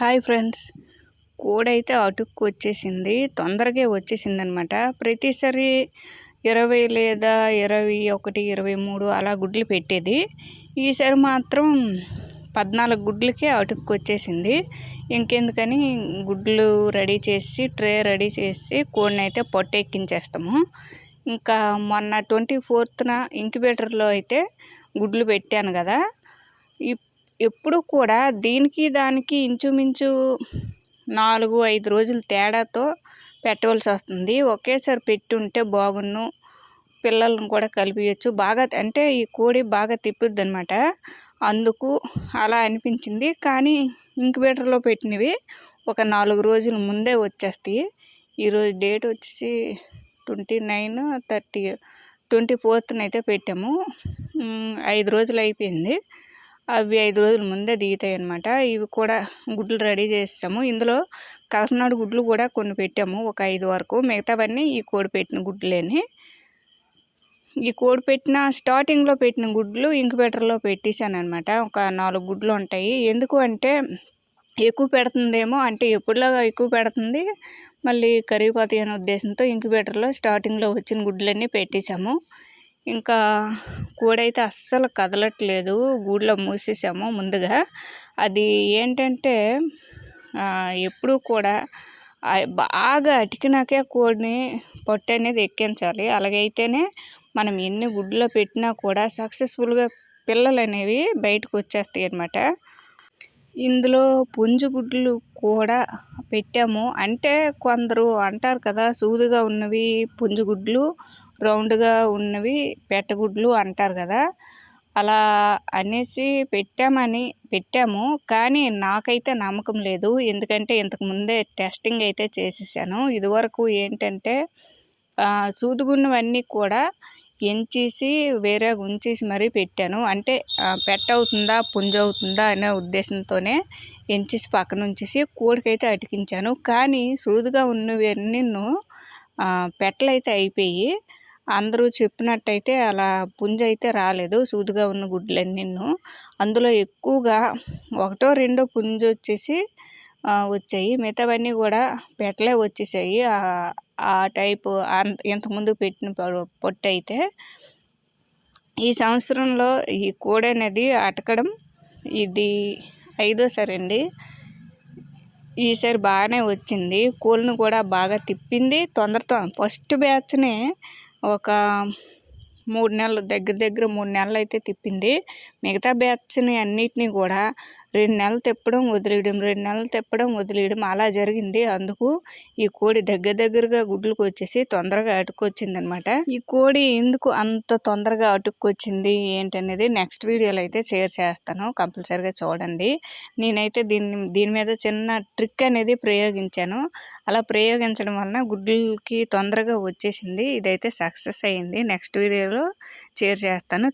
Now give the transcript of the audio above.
Hi friends. కోడైతే అటుక్కు వచ్చేసింది తొందరగా వచ్చేసింది అనమాట ప్రతిసారి ఇరవై లేదా ఇరవై ఒకటి ఇరవై మూడు అలా గుడ్లు పెట్టేది. ఈసారి మాత్రం పద్నాలుగు గుడ్లకే అటుక్కు వచ్చేసింది ఇంకెందుకని గుడ్లు రెడీ చేసి ట్రే రెడీ చేసి కోడిని అయితే పొట్టెక్కించేస్తాము. ఇంకా మొన్న ట్వంటీ ఫోర్త్న ఇంక్యుబేటర్లో అయితే గుడ్లు పెట్టాను కదా. ఎప్పుడు కూడా దీనికి దానికి ఇంచుమించు నాలుగు ఐదు రోజులు తేడాతో పెట్టవలసి వస్తుంది. ఒకేసారి పెట్టి ఉంటే బాగున్ను. పిల్లలను కూడా కలిపియచ్చు. బాగా అంటే ఈ కోడి బాగా తిప్పుద్ది అనమాట అందుకు అలా అనిపించింది. కానీ ఇంక్యుబేటర్లో పెట్టినవి ఒక నాలుగు రోజుల ముందే వచ్చేస్తాయి. ఈరోజు డేట్ వచ్చేసి ట్వంటీ నైన్ థర్టీ ట్వంటీ ఫోర్త్న అయితే పెట్టాము ఐదు రోజులు అయిపోయింది. అవి ఐదు రోజుల ముందే దిగుతాయి అనమాట ఇవి కూడా గుడ్లు రెడీ చేస్తాము ఇందులో కాకినాడ గుడ్లు కూడా కొన్ని పెట్టాము ఒక ఐదు వరకు. మిగతావన్నీ ఈ కోడి పెట్టిన గుడ్లేని. ఈ కోడి పెట్టిన స్టార్టింగ్లో పెట్టిన గుడ్లు ఇంక్యుబేటర్లో పెట్టేశాను అనమాట ఒక నాలుగు గుడ్లు ఉంటాయి. ఎందుకు అంటే ఎక్కువ పెడుతుందేమో అంటే ఎప్పుడులాగా ఎక్కువ పెడుతుంది. మళ్ళీ కరిగిపోతాయి అనే ఉద్దేశంతో ఇంక్యుబేటర్లో స్టార్టింగ్లో వచ్చిన గుడ్లన్నీ పెట్టేశాము. ఇంకా కోడైతే అస్సలు కదలట్లేదు. గూడులో మూసేసాము ముందుగా. అది ఏంటంటే ఎప్పుడూ కూడా బాగా అటికినాకే కోడిని పొట్టు అనేది ఎక్కించాలి. అలాగైతేనే మనం ఎన్ని గుడ్లో పెట్టినా కూడా సక్సెస్ఫుల్గా పిల్లలు అనేవి బయటకు వచ్చేస్తాయి అన్నమాట. ఇందులో పుంజు గుడ్లు కూడా పెట్టాము. అంటే కొందరు అంటారు కదా సూదుగా ఉన్నవి పుంజు గుడ్లు. రౌండ్గా ఉన్నవి పెట్టగుడ్లు అంటారు కదా అలా అనేసి పెట్టామని పెట్టాము. కానీ నాకైతే నమ్మకం లేదు. ఎందుకంటే ఇంతకు ముందే టెస్టింగ్ అయితే చేసేసాను. ఇదివరకు ఏంటంటే సూదుగున్నవన్నీ కూడా ఎంచేసి వేరే ఉంచేసి మరీ పెట్టాను. అంటే పెట్టవుతుందా పుంజవుతుందా అనే ఉద్దేశంతోనే ఎంచేసి పక్కన ఉంచేసి కోడికైతే అటికించాను కానీ సూదుగా ఉన్నవన్నీ పెట్టలైతే అయిపోయి అందరూ చెప్పినట్టయితే అలా పుంజ అయితే రాలేదు. సూదుగా ఉన్న గుడ్లన్నీ అందులో ఎక్కువగా ఒకటో రెండో పుంజు వచ్చేసి వచ్చాయి. మిగతావన్నీ కూడా పెట్టలే వచ్చేసాయి. ఆ టైపు ఇంతకుముందు పెట్టిన పొట్టు అయితే. ఈ సంవత్సరంలో ఈ కోడి అనేది అటకడం ఇది ఐదోసారి అండి. ఈసారి బాగానే వచ్చింది. కోళ్ళను కూడా బాగా తిప్పింది. తొందరతో ఫస్ట్ బ్యాచ్నే ఒక మూడు నెలలు దగ్గర దగ్గర మూడు నెలలు అయితే తిప్పింది. మిగతా బ్యాచ్ని అన్నిటిని కూడా రెండు నెలలు తిప్పడం వదిలేయడం రెండు నెలలు తిప్పడం వదిలేయడం అలా జరిగింది. అందుకు ఈ కోడి దగ్గర దగ్గరగా గుడ్లకు వచ్చేసి తొందరగా అటుకొచ్చింది అనమాట ఈ కోడి ఎందుకు అంత తొందరగా అటుక్కొచ్చింది ఏంటనేది నెక్స్ట్ వీడియోలో అయితే షేర్ చేస్తాను. కంపల్సరీగా చూడండి. నేనైతే దీన్ని దీని మీద చిన్న ట్రిక్ అనేది ప్రయోగించాను. అలా ప్రయోగించడం వలన గుడ్లకి తొందరగా వచ్చేసింది. ఇదైతే సక్సెస్ అయ్యింది నెక్స్ట్ వీడియోలో షేర్ చేస్తాను.